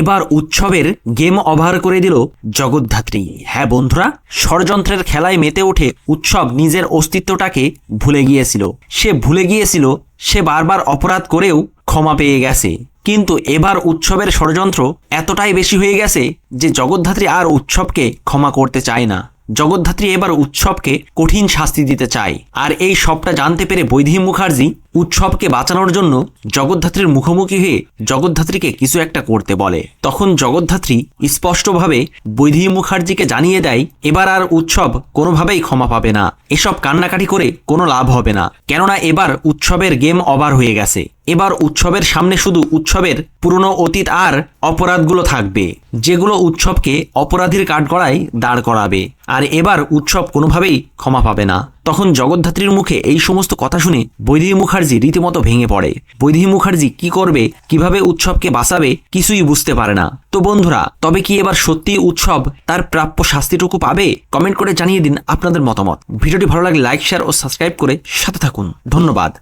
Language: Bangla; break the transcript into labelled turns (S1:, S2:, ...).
S1: এবার উৎসবের গেম ওভার করে দিল জগদ্ধাত্রী। হ্যাঁ বন্ধুরা, ষড়যন্ত্রের খেলায় মেতে ওঠে উৎসব নিজের অস্তিত্বটাকে ভুলে গিয়েছিল। সে ভুলে গিয়েছিল, সে বারবার অপরাধ করেও ক্ষমা পেয়ে গেছে। কিন্তু এবার উৎসবের ষড়যন্ত্র এতটাই বেশি হয়ে গেছে যে জগদ্ধাত্রী আর উৎসবকে ক্ষমা করতে চায় না। জগদ্ধাত্রী এবার উৎসবকে কঠিন শাস্তি দিতে চায়। আর এই সবটা জানতে পেরে বৈধি মুখার্জি উৎসবকে বাঁচানোর জন্য জগদ্ধাত্রীর মুখোমুখি হয়ে জগদ্ধাত্রীকে কিছু একটা করতে বলে। তখন জগদ্ধাত্রী স্পষ্টভাবে বৈধি মুখার্জিকে জানিয়ে দেয়, এবার আর উৎসব কোনোভাবেই ক্ষমা পাবে না। এসব কান্নাকাটি করে কোনো লাভ হবে না। কেননা এবার উৎসবের গেম অবার হয়ে গেছে। এবার উৎসবের সামনে শুধু উৎসবের পুরনো অতীত আর অপরাধগুলো থাকবে, যেগুলো উৎসবকে অপরাধীর কাঠগড়ায় দাঁড় করাবে। আর এবার উৎসব কোনোভাবেই ক্ষমা পাবে না। তখন জগদ্ধাত্রীর মুখে এই সমস্ত কথা শুনে বৈদেহী মুখার্জি রীতিমতো ভেঙে পড়ে। বৈদেহী মুখার্জি কি করবে, কীভাবে উৎসবকে বাঁচাবে, কিছুই বুঝতে পারে না। তো বন্ধুরা, তবে কি এবার সত্যি উৎসব তার প্রাপ্য শাস্তিটুকু পাবে? কমেন্ট করে জানিয়ে দিন আপনাদের মতামত। ভিডিওটি ভালো লাগলে লাইক শেয়ার ও সাবস্ক্রাইব করে সাথে থাকুন। ধন্যবাদ।